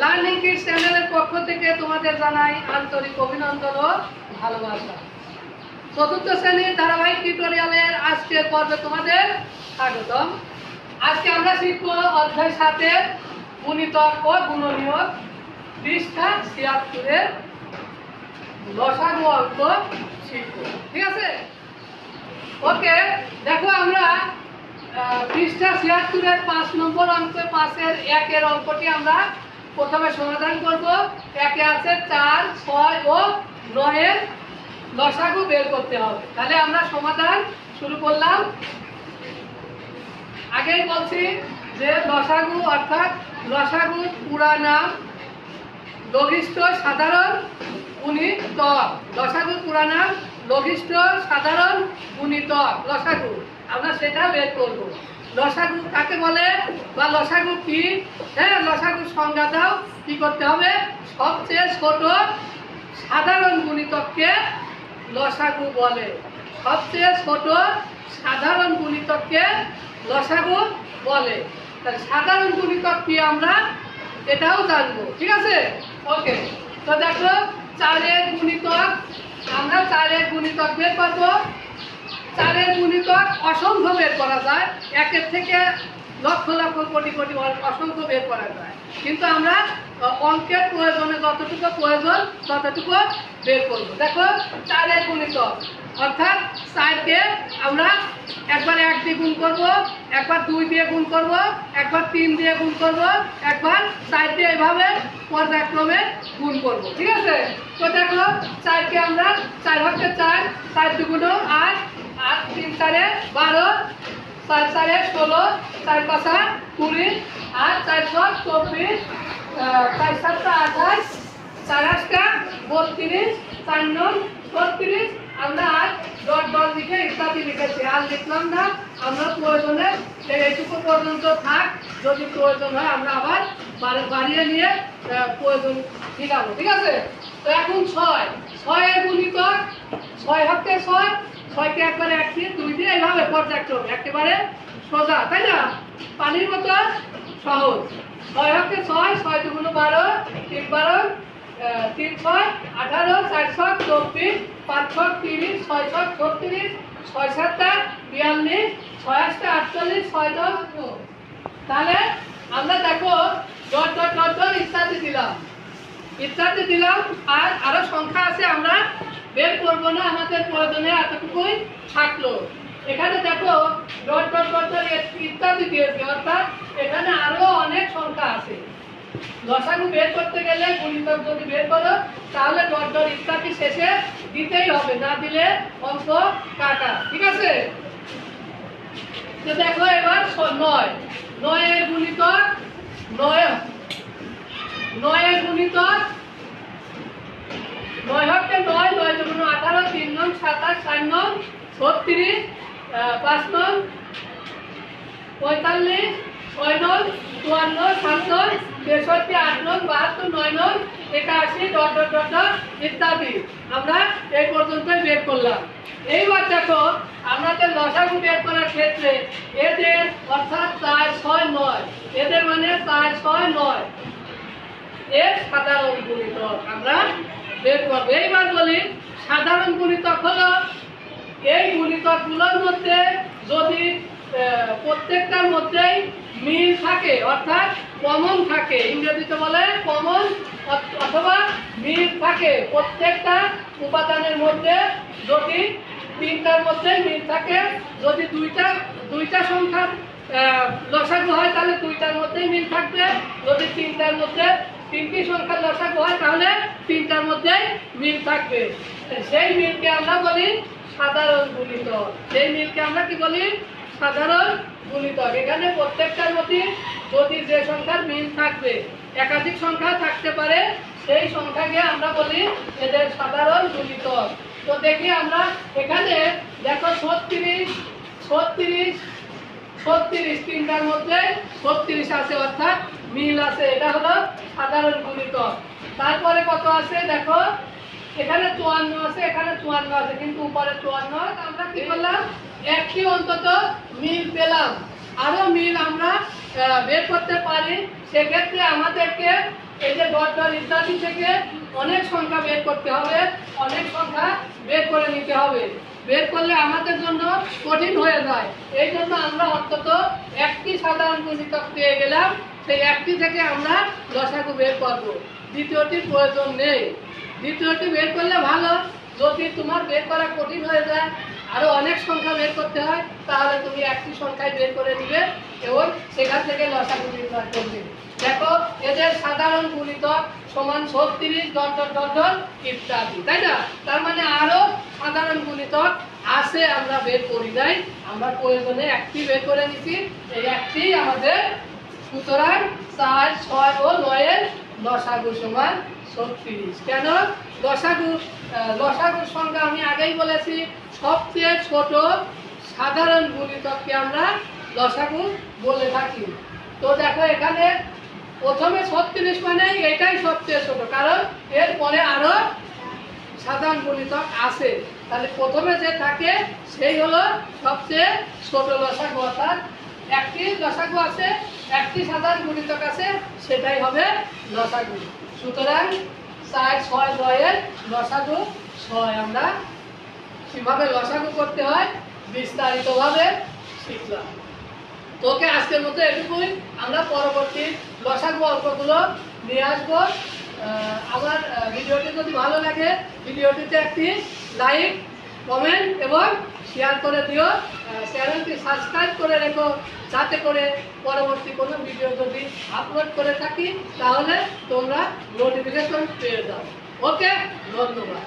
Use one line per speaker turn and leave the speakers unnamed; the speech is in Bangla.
লার্নিং কিডস চ্যানেলের পক্ষ থেকে তোমাদের জানাই আন্তরিক অভিনন্দন ও ভালোবাসা। চতুর্থ শ্রেণির ধারাবাহিক টিউটোরিয়ালের আজকের পর্বে তোমাদের স্বাগতম। আজকে আমরা শিখব অধ্যায় সাথে গুণিতক ও গুণনীয়ক পৃষ্ঠা ছিয়াত্তরের লসাগু অঙ্ক শিখব ঠিক আছে? ওকে, দেখো আমরা পৃষ্ঠা ছিয়াত্তরের পাঁচ নম্বর অঙ্ক পাঁচের একের অঙ্কটি আমরা প্রথমে সমাধান করব। একে আছে চার, ছয় ও নয়ের দশাগু বের করতে হবে। তাহলে আমরা সমাধান শুরু করলাম। আগেই বলছি যে দশাগু অর্থাৎ লসাগু পুরা নাম লঘিষ্ঠ সাধারণ গুণিতক দশাগু পুরা নাম লঘিষ্ঠ সাধারণ গুণিতক লসাগু আমরা সেটা বের করব। লসাগু কাকে বলে? বা লসাগু কি? হ্যাঁ লসাগুর সংজ্ঞা দাও, কি করতে হবে? সবচেয়ে ছোট সাধারণ গুণিতককে লসাগু বলে। সবচেয়ে ছোট সাধারণ গুণিতককে লসাগু বলে। তাহলে সাধারণ গুণিতক কি আমরা? এটাও জানব, ঠিক আছে? ওকে তো দেখো, চারের গুণিতক, আমরা চারের গুণিতক বের করব। চারের গুণিতক অসংখ্য বের করা যায়। একের থেকে লক্ষ লক্ষ কোটি কোটি অসংখ্য বের করা যায়। কিন্তু আমরা অঙ্কের প্রয়োজনে যতটুকু প্রয়োজন, ততটুকু বের করব। দেখো, চারের গুণিতক। অর্থাৎ চারকে আমরা একবার এক দিয়ে গুণ করব, একবার দুই দিয়ে গুণ করব, একবার তিন দিয়ে গুণ করব, একবার চার দিয়ে এইভাবে পর্যায়ক্রমে গুণ করব। ঠিক আছে? তো দেখো, চারকে আমরা চার হচ্ছে চার চার দুগুণ আট আট, তিন চারে বারো, চার চারে ষোলো, চার পাঁচা কুড়ি আর চার ছয়, চব্বিশ চার সাতটা আঠাশ, চার আটটা বত্রিশ, চার নয়, ছত্রিশ, আমরা আর ডট ডট লিখে ইত্যাদি লিখেছি। আর লিখলাম না, আমরা প্রয়োজনে এই এইটুকু পর্যন্ত থাক, যদি প্রয়োজন হয় আমরা আবার বাড়ি- বাড়িয়ে নিয়ে প্রয়োজন মিলাবো, ঠিক আছে? তো এখন ছয়, ছয়ের গুণিতক, ছয় হচ্ছে ছয় ছয়কে একবারে এক দিয়ে দুই দিয়ে এইভাবে পর্যায়ক্রম একেবারে সোজা, তাই না? পানির মতো সহজ। ছয় হচ্ছে ছয় ছয় দুগুণ বারো, তিন বারো তিন ছয়, আঠারো, চার ছয়, চব্বিশ, পাঁচ ছয়, তিরিশ, ছয় ছয়, ছত্রিশ, ছয় সাতটা, বিয়াল্লিশ, ছয় আটটা, আটচল্লিশ, ছয় দশ। তাহলে আমরা দেখো ডট ডট ডট ডট ইত্যাদি দিলাম। ইত্যাদি দিলাম, আর আরও সংখ্যা আছে আমরা বের করব না আমাদের প্রয়োজনে এতটুকুই থাকল। এখানে দেখো, ডট ডট ইত্যাদি দিয়েছে, অর্থাৎ এখানে আরও অনেক সংখ্যা আছে। লসাগু বের করতে গেলে গুণিতক যদি বের করো, তাহলে ডট ইত্যাদি শেষে দিতেই হবে, না দিলে অঙ্ক কাটা, ঠিক আছে? দেখো এবার নয়। নয়ের গুণিতক নয়, নয়ের গুণিতক নয় নয় নয় দুগুণ আঠারো, তিন নং সাতাশ, চার নং ছত্রিশ পাঁচ নং পঁয়তাল্লিশ, ছয় নং চুয়ান্ন, সাত নং তেষট্টি, আট নং বাহাত্তর, নয় নং একাশি, ডট ডট ইত্যাদি। আমরা এই পর্যন্তই বের করলাম। এইবার দেখো আমাদের লসাগু বের করার ক্ষেত্রে এদের অর্থাৎ চার ছয় নয়। এদের মানে চার ছয় নয়। এর সাধারণ গুণিতক। আমরা এইবার বলি সাধারণ গুণিতক হলো এই গুণিতকগুলোর মধ্যে যদি প্রত্যেকটার মধ্যেই মিল থাকে অর্থাৎ কমন থাকে ইংরেজিতে বলে কমন অথবা মিল থাকে প্রত্যেকটা উপাদানের মধ্যে যদি তিনটার মধ্যে মিল থাকে যদি দুইটা দুইটা সংখ্যা আহ, লসাগু হয় তাহলে দুইটার মধ্যেই মিল থাকবে যদি তিনটার মধ্যে তিনটি সংখ্যার লসাগু হয়, তাহলে তিনটার মধ্যেই মিল থাকবে। সেই মিলকে আমরা বলি সাধারণ গুণিতক। সেই মিলকে আমরা কি বলি? সাধারণ গুণিতক। এখানে প্রত্যেকটার মধ্যে যদি যে সংখ্যার মিল থাকবে, একাধিক সংখ্যা থাকতে পারে, সেই সংখ্যাকে আমরা বলি এদের সাধারণ গুণিতক। তো দেখি আমরা এখানে দেখো ছত্রিশ ছত্রিশ ছত্রিশ তিনটার মধ্যে ছত্রিশ আছে, অর্থাৎ মিল আছে। এটা হলো সাধারণ গুণিতক। তারপরে কত আছে? দেখো, এখানে চুয়ান্ন আছে, এখানে চুয়ান্ন আছে, কিন্তু উপরে চুয়ান্ন আমরা কি করলাম? একটি অন্তত মিল পেলাম। আরও মিল আমরা বের করতে পারি। সেক্ষেত্রে আমাদেরকে এই যে ডট ইত্যাদি থেকে অনেক সংখ্যা বের করতে হবে, অনেক সংখ্যা বের করে নিতে হবে। বের করলে আমাদের জন্য কঠিন হয়ে যায়। এই জন্য আমরা অন্তত একটি সাধারণ গুণিতক পেয়ে গেলাম। সেই একটি থেকে আমরা লসাগু বের করব। দ্বিতীয়টির প্রয়োজন নেই। দ্বিতীয়টি বের করলে ভালো। যদি তোমার বের করা কঠিন হয়ে যায় আরও অনেক সংখ্যা বের করতে হয়, তাহলে তুমি একটি সংখ্যায় বের করে নিবে এবং সেখান থেকে লসাগু নির্ণয় করবে। দেখো, এদের সাধারণ গুণিতক সমান ছত্রিশ ডট ডট ডট ইত্যাদি, তাই না? তার মানে আরও সাধারণ গুণিতক আছে, আমরা বের করি নাই। আমরা প্রয়োজনে একটি বের করে নিছি, এই একটি আমাদের সুতরাং চার, ছয় ও নয়ের লসাগু সমান ছত্রিশ। কেন? আহ, লসাগুর সংখ্যা আমি আগেই বলেছি সবচেয়ে ছোট সাধারণ গুণিতককে আমরা লসাগু বলে থাকি। তো দেখো এখানে প্রথমে ছত্রিশ মানে এটাই সবচেয়ে ছোট কারণ এরপরে আরও সাধারণ গুণিতক আছে। তাহলে প্রথমে যে থাকে সেই হলো সবচেয়ে ছোট লসাগু অর্থাৎ একটি লসাগু আছে একটি সাধারণ গুণিতক আছে, সেটাই হবে লসাগু সুতরাং চার, ছয়, নয়ের লসাগু ছয়। আমরা কীভাবে লসাগু করতে হয়? বিস্তারিতভাবে শিখলাম। তোকে আজকের মতো এটুকুই। আমরা পরবর্তী লসাগু অল্পগুলো নিয়ে আসব। আমার ভিডিওটি যদি ভালো লাগে, ভিডিওটিতে একটি লাইক, কমেন্ট এবং শেয়ার করে দিও। চ্যানেলটি সাবস্ক্রাইব করে রেখো, যাতে করে পরবর্তী কোনো ভিডিও যদি আপলোড করে থাকি, তাহলে তোমরা নোটিফিকেশন পেয়ে যাও। ওকে ধন্যবাদ।